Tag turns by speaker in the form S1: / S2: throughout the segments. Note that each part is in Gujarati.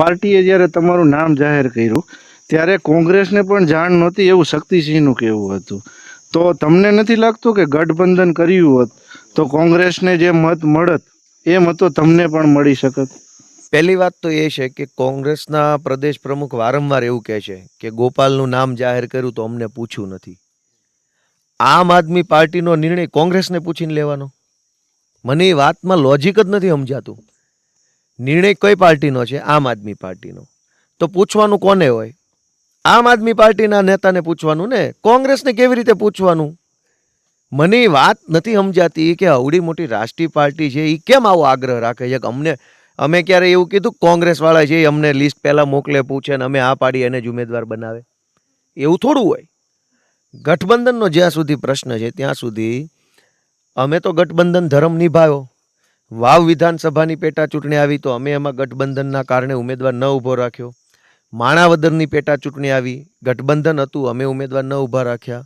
S1: પાર્ટીએ જ્યારે તમારું નામ જાહેર કર્યું, ત્યારે કોંગ્રેસને પણ જાણ નહોતી એવું શક્તિસિંહનું કહેવું હતું. તો તમને નથી લાગતું કે ગઠબંધન કર્યું હોત, તો કોંગ્રેસને જે મત મળત એ મતો તમને પણ મળી શકત?
S2: પહેલી વાત તો એ છે કે કોંગ્રેસના પ્રદેશ પ્રમુખ વારંવાર એવું કહે છે કે ગોપાલનું નામ જાહેર કર્યું તો અમને પૂછ્યું નથી. આમ આદમી પાર્ટીનો નિર્ણય કોંગ્રેસને પૂછીને લેવાનો. મને એ વાતમાં લોજિક જ નથી સમજાતું. નિર્ણય કઈ પાર્ટીનો છે? આમ આદમી પાર્ટીનો. તો પૂછવાનું કોને હોય? આમ આદમી પાર્ટીના નેતાને પૂછવાનું ને? કોંગ્રેસને કેવી રીતે પૂછવાનું? મને વાત નથી સમજાતી કે અવડી મોટી રાષ્ટ્રીય પાર્ટી છે એ કેમ આવો આગ્રહ રાખે છે? કે અમને, અમે ક્યારે એવું કીધું કોંગ્રેસવાળા છે એ અમને લિસ્ટ પહેલાં મોકલે, પૂછે ને અમે આ પાડી એને જ ઉમેદવાર બનાવે. એવું થોડું હોય. ગઠબંધનનો જ્યાં સુધી પ્રશ્ન છે, ત્યાં સુધી અમે તો ગઠબંધન ધર્મ નિભાવ્યો વાવ વિધાનસભાની પેટા ચૂંટણી આવી તો અમે એમાં ગઠબંધનના કારણે ઉમેદવાર ન ઊભો રાખ્યો. માણાવદરની પેટા ચૂંટણી આવી, ગઠબંધન હતું, અમે ઉમેદવાર ન ઊભા રાખ્યા.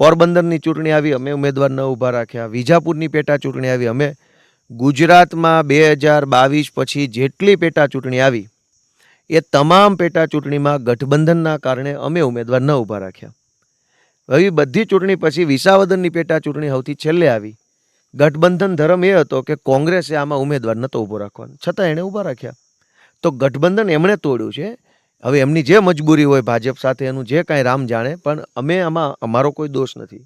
S2: પોરબંદરની ચૂંટણી આવી, અમે ઉમેદવાર ન ઊભા રાખ્યા. વિજાપુરની પેટા ચૂંટણી આવી, અમે ગુજરાતમાં બે હજાર બાવીસ પછી જેટલી પેટા ચૂંટણી આવી, એ તમામ પેટા ચૂંટણીમાં ગઠબંધનના કારણે અમે ઉમેદવાર ન ઊભા રાખ્યા. હવે બધી ચૂંટણી પછી વિસાવદરની પેટા ચૂંટણી સૌથી છેલ્લે આવી. ગઠબંધન ધર્મ એ હતો કે કોંગ્રેસે આમાં ઉમેદવાર નહોતો ઊભો રાખવાનો. છતાં એણે ઊભા રાખ્યા. તો ગઠબંધન એમણે તોડ્યું છે. હવે એમની જે મજબૂરી હોય ભાજપ સાથે એનું જે કાંઈ રામ જાણે, પણ અમે આમાં, અમારો કોઈ દોષ નથી.